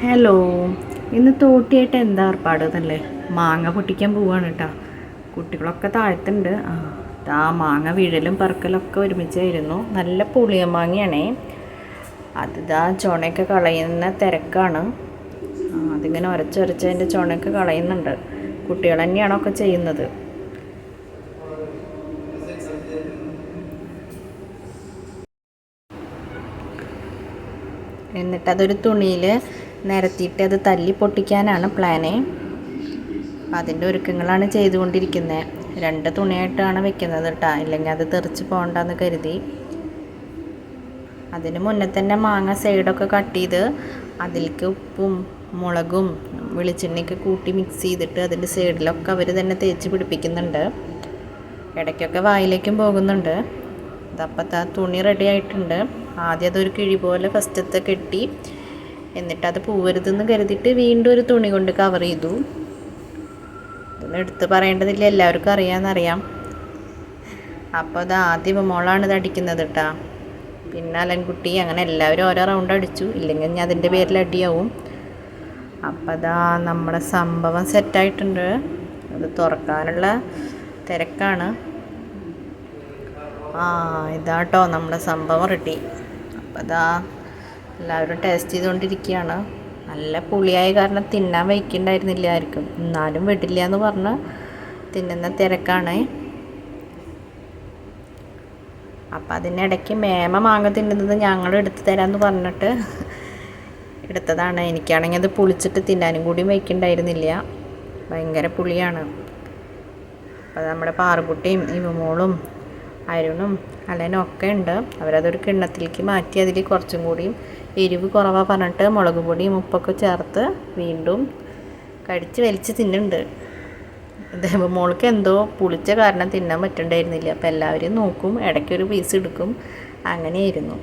Hello ഇന്ന് തോട്ടിയായിട്ട് എന്താ ഏർപ്പാട് എന്നല്ലേ മാങ്ങ പൊട്ടിക്കാൻ പോവാണ് കേട്ടോ കുട്ടികളൊക്കെ താഴത്തുണ്ട്. ആ മാങ്ങ വീഴലും പറക്കലൊക്കെ ഒരുമിച്ചായിരുന്നു. നല്ല പുളിയ മാങ്ങയാണേ. അതിതാ ചുണയൊക്കെ കളയുന്ന തിരക്കാണ്. അതിങ്ങനെ ഉരച്ചൊരച്ച് അതിന്റെ ചുണയൊക്കെ കളയുന്നുണ്ട്. കുട്ടികൾ തന്നെയാണോ ഒക്കെ ചെയ്യുന്നത്? എന്നിട്ട് അതൊരു തുണിയിൽ നിരത്തിയിട്ട് അത് തല്ലി പൊട്ടിക്കാനാണ് പ്ലാന്. അപ്പം അതിന്റെ ഒരുക്കങ്ങളാണ് ചെയ്തുകൊണ്ടിരിക്കുന്നത് രണ്ട് തുണിയായിട്ടാണ് വെക്കുന്നത് കേട്ടോ ഇല്ലെങ്കിൽ അത് തെറിച്ച് പോകണ്ടെന്ന് കരുതി. അതിന് മുന്നേ തന്നെ മാങ്ങ സൈഡൊക്കെ കട്ട് ചെയ്ത് അതിലേക്ക് ഉപ്പും മുളകും വെളിച്ചെണ്ണയൊക്കെ കൂട്ടി മിക്സ് ചെയ്തിട്ട് അതിന്റെ സൈഡിലൊക്കെ അവർ തന്നെ തേച്ച് പിടിപ്പിക്കുന്നുണ്ട്. ഇടയ്ക്കൊക്കെ വായിലേക്കും പോകുന്നുണ്ട്. അതപ്പോൾ ആ തുണി റെഡി ആയിട്ടുണ്ട്. ആദ്യം അതൊരു കിഴി പോലെ ഫസ്റ്റത്തെ കെട്ടി എന്നിട്ട് അത് പോവരുതെന്ന് കരുതിയിട്ട് വീണ്ടും ഒരു തുണി കൊണ്ട് കവർ ചെയ്തു. ഇതൊന്നും എടുത്ത് പറയേണ്ടതില്ല എല്ലാവർക്കും അറിയാമെന്നറിയാം അപ്പോൾ അത് ആദ്യം മോളാണ് ഇത് അടിക്കുന്നത് കേട്ടോ പിന്നെ അലൻകുട്ടി അങ്ങനെ എല്ലാവരും ഓരോ റൗണ്ട് അടിച്ചു. ഇല്ലെങ്കിൽ ഞാൻ അതിന്റെ പേരിൽ അടിയാവും. അപ്പോൾ അതാ നമ്മുടെ സംഭവം സെറ്റായിട്ടുണ്ട് അത് തുറക്കാനുള്ള തിരക്കാണ്. ആ ഇതാട്ടോ നമ്മുടെ സംഭവം റെഡി അപ്പോൾ അതാ എല്ലാവരും ടേസ്റ്റ് ചെയ്തുകൊണ്ടിരിക്കുകയാണ്. നല്ല പുളിയായ കാരണം തിന്നാൻ വയ്ക്കണ്ടായിരുന്നില്ല ആർക്കും. എന്നാലും വിടില്ല എന്ന് പറഞ്ഞ് തിന്നുന്ന തിരക്കാണ്. അപ്പം അതിനിടയ്ക്ക് മേമ മാങ്ങ തിന്നുന്നത് ഞങ്ങൾ എടുത്തു തരാമെന്ന് പറഞ്ഞിട്ട് എടുത്തതാണ്. എനിക്കാണെങ്കിൽ അത് പുളിച്ചിട്ട് തിന്നാനും കൂടി വയ്ക്കണ്ടായിരുന്നില്ല ഭയങ്കര പുളിയാണ്. അപ്പോൾ നമ്മുടെ പാറുകുട്ടിയും ഇവമോളും അരുണും അലനും ഒക്കെ ഉണ്ട്. അവരതൊരു കിണ്ണത്തിലേക്ക് മാറ്റി അതിൽ കുറച്ചും കൂടിയും എരിവ് കുറവാണ് പറഞ്ഞിട്ട് മുളക് പൊടിയും ഉപ്പൊക്കെ ചേർത്ത് വീണ്ടും കടിച്ച് വലിച്ച് തിന്നുന്നുണ്ട്. മോൾക്ക് എന്തോ പുളിച്ച കാരണം തിന്നാൻ പറ്റണ്ടായിരുന്നില്ല. അപ്പോൾ എല്ലാവരും നോക്കും ഇടയ്ക്കൊരു പീസ് എടുക്കും. അങ്ങനെയായിരുന്നു.